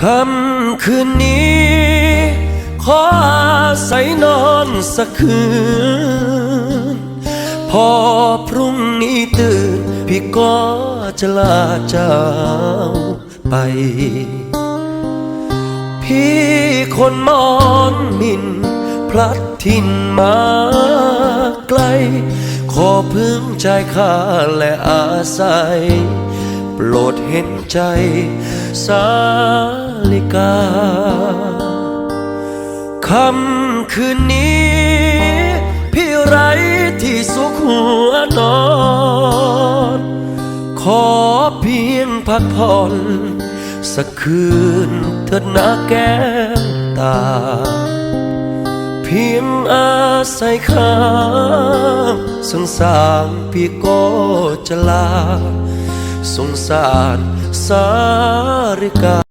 ค่ำคืนนี้ ขออาศัยนอนสักคืน พอพรุ่งนี้ตื่น พี่ก็จะลาเจ้าไป พี่คนมอนมิน พลัดถิ่นมาไกล ขอพึ่งใจข้าและอาศัย โปรดเห็นใจสา ลิกาค่ำคืนนี้ พี่ไรที่สุขหัวนอน ขอเพียงพักผ่อน สักคืนเถิดนะแก้ตา เพียงอาศัยข้างสงสารพี่ก็จะลาสงสารสาริกา